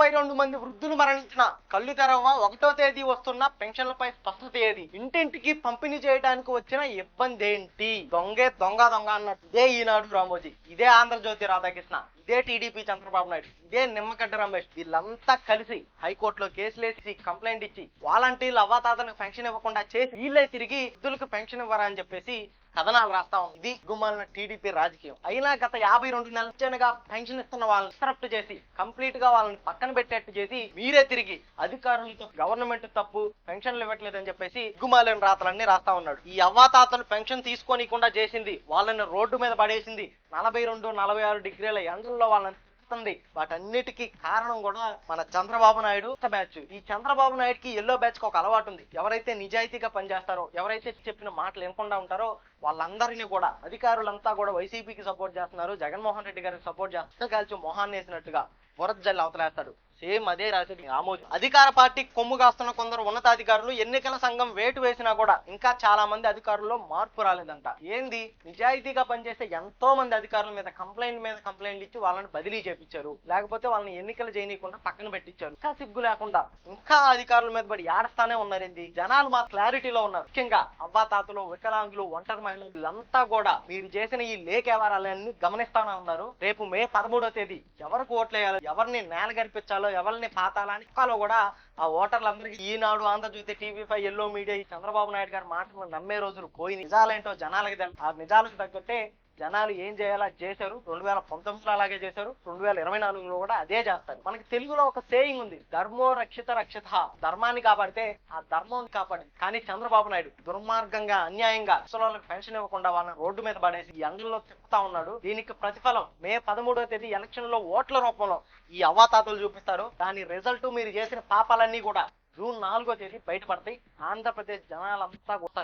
ముప్పై రెండు మంది వృద్ధులు మరణించిన కళ్ళు తెరవ ఒకటో తేదీ వస్తున్న పెన్షన్లపై స్పష్టత ఏది ఇంటింటికి పంపిణీ చేయడానికి వచ్చిన ఇబ్బంది ఏంటి దొంగే దొంగ దొంగ అన్నట్టు. ఇదే ఈనాడు రామోజీ. ఇదే ఆంధ్రజ్యోతి రాధాకృష్ణ. ఇదే టీడీపీ చంద్రబాబు నాయుడు. ఇదే నిమ్మగడ్డ రమేష్. వీళ్ళంతా కలిసి హైకోర్టులో కేసులేసి కంప్లైంట్ ఇచ్చి వాలంటీర్లు అవ్వాతాతలకు పెన్షన్ ఇవ్వకుండా చేసి వీళ్ళే తిరిగి వృద్ధులకు పెన్షన్ ఇవ్వరా అని చెప్పేసి కథనాలు రాస్తా ఉంది ఇది గుమ్మాలిన టీడీపీ రాజకీయం. అయినా గత యాభై రెండు నెలలుగా పెన్షన్ ఇస్తున్న వాళ్ళని డిస్టరప్ట్ చేసి కంప్లీట్గా వాళ్ళని పక్కన పెట్టేట్టు చేసి మీరే తిరిగి అధికారులతో గవర్నమెంట్ తప్పు పెన్షన్లు ఇవ్వట్లేదని చెప్పేసి గుమ్మాలిన రాతలన్నీ రాస్తా ఉన్నాడు. ఈ అవ్వాతాతలు పెన్షన్ తీసుకోనికుండా చేసింది వాళ్ళని రోడ్డు మీద పడేసింది నలభై రెండు నలభై ఆరు డిగ్రీల ఎండల్లో వాళ్ళని వస్తుంది. వాటన్నిటికీ కారణం కూడా మన చంద్రబాబు నాయుడు బ్యాచ్ ఈ చంద్రబాబు నాయుడుకి ఎల్లో బ్యాచ్కి ఒక అలవాటు ఉంది. ఎవరైతే నిజాయితీగా పనిచేస్తారో ఎవరైతే చెప్పిన మాటలు వినకుండా ఉంటారో వాళ్ళందరినీ కూడా అధికారులంతా కూడా వైసీపీకి సపోర్ట్ చేస్తున్నారు. జగన్మోహన్ రెడ్డి గారికి సపోర్ట్ చేస్తున్నారు. కలిసి మొహాన్ని వేసినట్టుగా వరద జల్లి అవతలేస్తాడు. సేమ్ అదే రాశాడు ఆమోదం అధికార పార్టీ కొమ్ము కాస్తున్న కొందరు ఉన్నతాధికారులు ఎన్నికల సంఘం వేటు వేసినా కూడా ఇంకా చాలా మంది అధికారుల్లో మార్పు రాలేదంట. ఏంది? నిజాయితీగా పనిచేస్తే ఎంతో మంది అధికారుల మీద కంప్లైంట్ మీద కంప్లైంట్ ఇచ్చి వాళ్ళని బదిలీ చేపించారు. లేకపోతే వాళ్ళని ఎన్నికలు చేయనీయకుండా పక్కన పెట్టించారు. ఇంకా సిగ్గు లేకుండా ఇంకా అధికారుల మీద పడి ఏడస్తానే ఉన్నారేంది? జనాలు మా క్లారిటీలో ఉన్నారు. ముఖ్యంగా అవ్వాతాతలు వికలాంగులు ఒంటరి మహిళలు వీళ్ళంతా కూడా మీరు చేసిన ఈ లేఖ వ్యవహారాలన్నీ గమనిస్తానే ఉన్నారు. రేపు మే పదమూడో తేదీ ఎవరికి ఓట్లేయాలో ఎవరిని నేల గరిపించాలో ఎవరిని పాతాలని కాలో కూడా ఆ ఓటర్లందరికీ Eenadu Andhrajyothi TV five yellow media ఈ చంద్రబాబు నాయుడు గారి మాటలు నమ్మే రోజులు పోయి నిజాలేంటో జనాలకి ఆ నిజాలకు తగ్గట్టే జనాలు ఏం చేయాలో చేశారు. రెండు వేల పంతొమ్మిదిలో అలాగే చేశారు. రెండు వేల ఇరవై నాలుగులో కూడా అదే చేస్తారు. మనకి తెలుగులో ఒక సేయింగ్ ఉంది. ధర్మో రక్షిత రక్షిత. ధర్మాన్ని కాపాడితే ఆ ధర్మం కాపాడి కానీ చంద్రబాబు నాయుడు దుర్మార్గంగా అన్యాయంగా ముసలి పెన్షన్ ఇవ్వకుండా వాళ్ళని రోడ్డు మీద పడేసి ఈ ఎండల్లో తిప్పుతా ఉన్నాడు. దీనికి ప్రతిఫలం మే పదమూడవ తేదీ ఎలక్షన్లో ఓట్ల రూపంలో ఈ అవ్వాతాతలు చూపిస్తారు. దాని రిజల్ట్ మీరు చేసిన పాపాలన్నీ కూడా జూన్ నాలుగో తేదీ బయటపడతాయి. ఆంధ్రప్రదేశ్ జనాలంతా కూడా